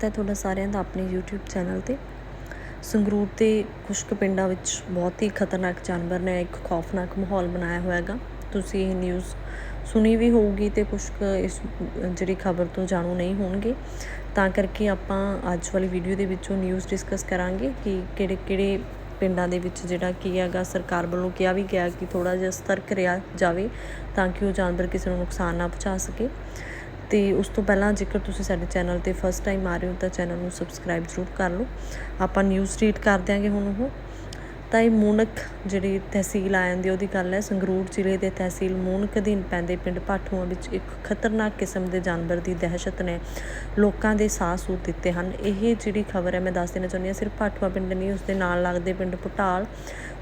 ਤਾਂ ਤੁਹਾਡਾ ਸਾਰਿਆਂ ਦਾ ਆਪਣੇ YouTube ਚੈਨਲ ਤੇ। ਸੰਗਰੂਰ ਦੇ ਕੁਝ ਕੁ ਪਿੰਡਾਂ ਵਿੱਚ ਬਹੁਤ ਹੀ ਖਤਰਨਾਕ ਜਾਨਵਰ ਨੇ ਇੱਕ ਖੌਫਨਾਕ ਮਾਹੌਲ ਬਣਾਇਆ ਹੋਇਆ ਹੈਗਾ ਤੁਸੀਂ ਇਹ ਨਿਊਜ਼ ਸੁਣੀ ਵੀ ਹੋਊਗੀ ਤੇ ਕੁਝ ਕੁ ਇਸ ਜਿਹੜੀ ਖਬਰ ਤੋਂ ਜਾਣੂ ਨਹੀਂ ਹੋਣਗੇ। ਤਾਂ ਕਰਕੇ ਆਪਾਂ ਅੱਜ ਵਾਲੀ ਵੀਡੀਓ ਦੇ ਵਿੱਚ ਉਹ ਨਿਊਜ਼ ਡਿਸਕਸ ਕਰਾਂਗੇ ਕਿ ਕਿਹੜੇ ਕਿਹੜੇ ਪਿੰਡਾਂ ਦੇ ਵਿੱਚ ਜਿਹੜਾ ਕੀ ਹੈਗਾ, ਸਰਕਾਰ ਵੱਲੋਂ ਕਿਹਾ ਵੀ ਗਿਆ ਕਿ ਥੋੜਾ ਜਿਹਾ ਸਤਰਕ ਰਿਹਾ ਜਾਵੇ ਤਾਂ ਕਿ ਉਹ ਜਾਨਵਰ ਕਿਸੇ ਨੂੰ ਨੁਕਸਾਨ ਨਾ ਪਹੁੰਚਾ ਸਕੇ। ਤੇ ਉਸ ਤੋਂ ਪਹਿਲਾਂ ਜੇਕਰ ਤੁਸੀਂ ਸਾਡੇ ਚੈਨਲ ਤੇ ਫਸਟ ਟਾਈਮ ਆ ਰਹੇ ਹੋ ਤਾਂ ਚੈਨਲ ਨੂੰ ਸਬਸਕ੍ਰਾਈਬ ਜ਼ਰੂਰ ਕਰ ਲਓ। ਆਪਾਂ ਨਿਊਜ਼ ਰੀਡ ਕਰ ਦਿਆਂਗੇ ਹੁਣ ਉਹ। ਤਾਂ ਇਹ ਮੂਨਕ ਜਿਹੜੀ ਤਹਿਸੀਲ ਆ ਜਾਂਦੀ ਉਹਦੀ ਗੱਲ ਹੈ, ਸੰਗਰੂਰ ਜ਼ਿਲ੍ਹੇ ਦੇ ਤਹਿਸੀਲ ਮੂਨਕ ਅਧੀਨ ਪੈਂਦੇ ਪਿੰਡ ਭਾਠੂਆਂ ਵਿੱਚ ਇੱਕ ਖਤਰਨਾਕ ਕਿਸਮ ਦੇ ਜਾਨਵਰ ਦੀ ਦਹਿਸ਼ਤ ਨੇ ਲੋਕਾਂ ਦੇ ਸਾਹ ਸੂਤ ਦਿੱਤੇ ਹਨ। ਇਹ ਜਿਹੜੀ ਖਬਰ ਹੈ, ਮੈਂ ਦੱਸ ਦੇਣਾ ਚਾਹੁੰਦੀ ਹਾਂ, ਸਿਰਫ ਭਾਠੂਆ ਪਿੰਡ ਨਹੀਂ ਉਸ ਦੇ ਨਾਲ ਲੱਗਦੇ ਪਿੰਡ ਪਟਾਲ,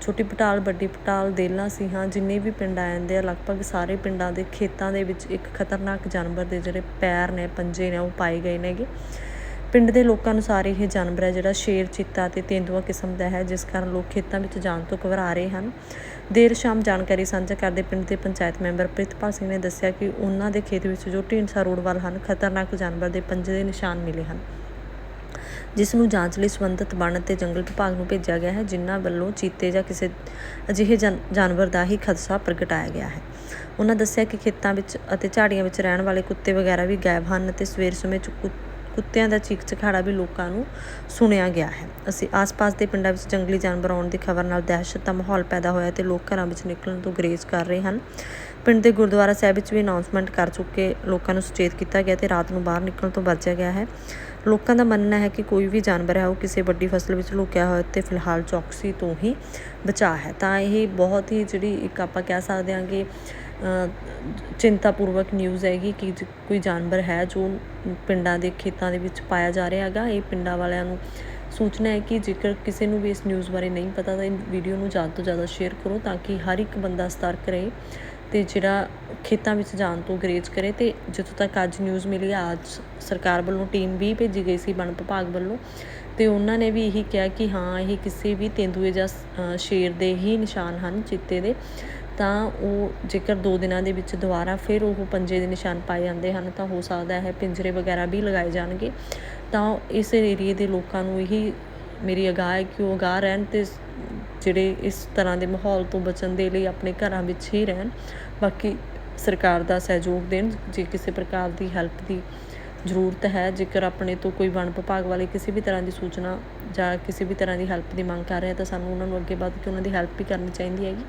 ਛੋਟੀ ਪਟਾਲ, ਵੱਡੀ ਪਟਾਲ, ਦੇਲਾ ਸਿੰਘਾਂ ਜਿੰਨੇ ਵੀ ਪਿੰਡ ਆ ਜਾਂਦੇ ਆ, ਲਗਭਗ ਸਾਰੇ ਪਿੰਡਾਂ ਦੇ ਖੇਤਾਂ ਦੇ ਵਿੱਚ ਇੱਕ ਖਤਰਨਾਕ ਜਾਨਵਰ ਦੇ ਜਿਹੜੇ ਪੈਰ ਨੇ, ਪੰਜੇ ਨੇ, ਉਹ ਪਾਏ ਗਏ ਨੇਗੇ। ਪਿੰਡ ਦੇ ਲੋਕਾਂ ਅਨੁਸਾਰ ਇਹ ਜਾਨਵਰ ਹੈ ਜਿਹੜਾ ਸ਼ੇਰ, ਚੀਤਾ ਤੇ ਤੇਂਦੂਆ ਕਿਸਮ ਦਾ ਹੈ, ਜਿਸ ਕਾਰਨ ਲੋਕ ਖੇਤਾਂ ਵਿੱਚ ਜਾਣ ਤੋਂ ਘਬਰਾ ਰਹੇ ਹਨ। ਦੇਰ ਸ਼ਾਮ ਜਾਣਕਾਰੀ ਸਾਂਝਾ ਕਰਦੇ ਪਿੰਡ ਦੇ ਪੰਚਾਇਤ ਮੈਂਬਰ ਪ੍ਰਿਤਪਾਲ ਸਿੰਘ ਨੇ ਦੱਸਿਆ ਕਿ ਉਹਨਾਂ ਦੇ ਖੇਤ ਵਿੱਚ ਜੋ ਢੀਂਡਸਾ ਰੋਡ ਵੱਲ ਹਨ, ਖਤਰਨਾਕ ਜਾਨਵਰ ਦੇ ਪੰਜੇ ਦੇ ਨਿਸ਼ਾਨ ਮਿਲੇ ਹਨ, ਜਿਸ ਨੂੰ ਜਾਂਚ ਲਈ ਸੰਬੰਧਿਤ ਵਣ ਅਤੇ ਜੰਗਲ ਵਿਭਾਗ ਨੂੰ ਭੇਜਿਆ ਗਿਆ ਹੈ, ਜਿਨ੍ਹਾਂ ਵੱਲੋਂ ਚੀਤੇ ਜਾਂ ਕਿਸੇ ਅਜਿਹੇ ਜਾਨ- ਜਾਨਵਰ ਦਾ ਹੀ ਖਦਸ਼ਾ ਪ੍ਰਗਟਾਇਆ ਗਿਆ ਹੈ। ਉਹਨਾਂ ਦੱਸਿਆ ਕਿ ਖੇਤਾਂ ਵਿੱਚ ਅਤੇ ਝਾੜੀਆਂ ਵਿੱਚ ਰਹਿਣ ਵਾਲੇ ਕੁੱਤੇ ਵਗੈਰਾ ਵੀ ਗਾਇਬ ਹਨ ਅਤੇ ਸਵੇਰ ਸਮੇਂ ਚ ਕੁ- ਕੁੱਤਿਆਂ ਦਾ ਚੀਕ ਚਿਹਾੜਾ ਵੀ ਲੋਕਾਂ ਨੂੰ ਸੁਣਿਆ ਗਿਆ ਹੈ। ਅਸੀਂ ਆਸ-ਪਾਸ ਦੇ ਪਿੰਡਾਂ ਵਿੱਚ ਜੰਗਲੀ ਜਾਨਵਰ ਆਉਣ ਦੀ ਖਬਰ ਨਾਲ ਦਹਿਸ਼ਤ ਦਾ ਮਾਹੌਲ ਪੈਦਾ ਹੋਇਆ ਤੇ ਲੋਕ ਘਰਾਂ ਵਿੱਚ ਨਿਕਲਣ ਤੋਂ ਗਰੇਜ਼ ਕਰ ਰਹੇ ਹਨ। ਪਿੰਡ ਦੇ ਗੁਰਦੁਆਰਾ ਸਾਹਿਬ ਵਿੱਚ ਵੀ ਅਨਾਉਂਸਮੈਂਟ ਕਰ ਚੁੱਕੇ ਲੋਕਾਂ ਨੂੰ ਸੁਚੇਤ ਕੀਤਾ ਗਿਆ ਤੇ ਰਾਤ ਨੂੰ ਬਾਹਰ ਨਿਕਲਣ ਤੋਂ ਬਚਿਆ ਗਿਆ ਹੈ। ਲੋਕਾਂ ਦਾ ਮੰਨਣਾ ਹੈ ਕਿ ਕੋਈ ਵੀ ਜਾਨਵਰ ਹੈ, ਉਹ ਕਿਸੇ ਵੱਡੀ ਫਸਲ ਵਿੱਚ ਲੁਕਿਆ ਹੋਇਆ ਤੇ ਫਿਲਹਾਲ ਚੌਕਸੀ ਤੋਂ ਹੀ ਬਚਾ ਹੈ। ਤਾਂ ਇਹ ਬਹੁਤ ਹੀ ਜਿਹੜੀ ਇੱਕ ਆਪਾਂ ਕਹਿ ਸਕਦੇ ਹਾਂ ਕਿ ਚਿੰਤਾਪੂਰਵਕ ਨਿਊਜ਼ ਹੈਗੀ ਕਿ ਜ- ਕੋਈ ਜਾਨਵਰ ਹੈ ਜੋ ਪਿੰਡਾਂ ਦੇ ਖੇਤਾਂ ਦੇ ਵਿੱਚ ਪਾਇਆ ਜਾ ਰਿਹਾ ਹੈਗਾ। ਇਹ ਪਿੰਡਾਂ ਵਾਲਿਆਂ ਨੂੰ ਸੂਚਨਾ ਹੈ ਕਿ ਜੇਕਰ ਕਿਸੇ ਨੂੰ ਵੀ ਇਸ ਨਿਊਜ਼ ਬਾਰੇ ਨਹੀਂ ਪਤਾ, ਤਾਂ ਇਹ ਵੀਡੀਓ ਨੂੰ ਜ਼ਿਆਦਾ ਤੋਂ ਜ਼ਿਆਦਾ ਸ਼ੇਅਰ ਕਰੋ ਤਾਂ ਕਿ ਹਰ ਇੱਕ ਬੰਦਾ ਸਤਰਕ ਰਹੇ ਤੇ ਜਿਹੜਾ ਖੇਤਾਂ ਵਿੱਚ ਜਾਣ ਤੋਂ ਗਰੇਜ ਕਰੇ ਤੇ ਜਦੋਂ ਤੱਕ ਅੱਜ ਨਿਊਜ਼ ਮਿਲੀ ਆ ਅੱਜ ਸਰਕਾਰ ਵੱਲੋਂ ਟੀਮ ਵੀ ਭੇਜੀ ਗਈ ਸੀ ਵਣ ਵਿਭਾਗ ਵੱਲੋਂ ਤੇ ਉਹਨਾਂ ਨੇ ਵੀ ਇਹੀ ਕਿਹਾ ਕਿ ਹਾਂ, ਇਹ ਕਿਸੇ ਵੀ ਤੇਂਦੂਏ ਜਾਂ ਸ਼ੇਰ ਦੇ ਹੀ ਨਿਸ਼ਾਨ ਹਨ ਚਿੱਤੇ ਦੇ। ਤਾਂ ਉਹ ਜੇਕਰ ਦੋ ਦਿਨਾਂ ਦੇ ਵਿੱਚ ਦੁਬਾਰਾ ਫਿਰ ਉਹ ਪੰਜੇ ਦੇ ਨਿਸ਼ਾਨ ਪਾਏ ਜਾਂਦੇ ਹਨ, ਤਾਂ ਹੋ ਸਕਦਾ ਹੈ ਪਿੰਜਰੇ ਵਗੈਰਾ ਵੀ ਲਗਾਏ ਜਾਣਗੇ। ਤਾਂ ਇਸ ਏਰੀਏ ਦੇ ਲੋਕਾਂ ਨੂੰ ਇਹੀ ਮੇਰੀ ਅਗਾਹ ਹੈ ਕਿ ਉਹ ਅਗਾਹ ਰਹਿਣ ਤੇ ਜਿਹੜੇ ਇਸ ਤਰ੍ਹਾਂ ਦੇ ਮਾਹੌਲ ਤੋਂ ਬਚਣ ਦੇ ਲਈ ਆਪਣੇ ਘਰਾਂ ਵਿੱਚ ਹੀ ਰਹਿਣ। ਬਾਕੀ ਸਰਕਾਰ ਦਾ ਸਹਿਯੋਗ ਦੇਣ, ਜੇ ਕਿਸੇ ਪ੍ਰਕਾਰ ਦੀ ਹੈਲਪ ਦੀ ਜ਼ਰੂਰਤ ਹੈ, ਜੇਕਰ ਆਪਣੇ ਤੋਂ ਕੋਈ ਵਣ ਵਿਭਾਗ ਵਾਲੇ ਕਿਸੇ ਵੀ ਤਰ੍ਹਾਂ ਦੀ ਸੂਚਨਾ ਜਾਂ ਕਿਸੇ ਵੀ ਤਰ੍ਹਾਂ ਦੀ ਹੈਲਪ ਦੀ ਮੰਗ ਕਰ ਰਿਹਾ ਤਾਂ ਸਾਨੂੰ ਉਹਨਾਂ ਨੂੰ ਅੱਗੇ ਵੱਧ ਕੇ ਉਹਨਾਂ ਦੀ ਹੈਲਪ ਵੀ ਕਰਨੀ ਚਾਹੀਦੀ ਹੈਗੀ।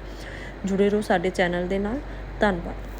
ਜੁੜੇ ਰਹੋ ਸਾਡੇ ਚੈਨਲ ਦੇ ਨਾਲ। ਧੰਨਵਾਦ।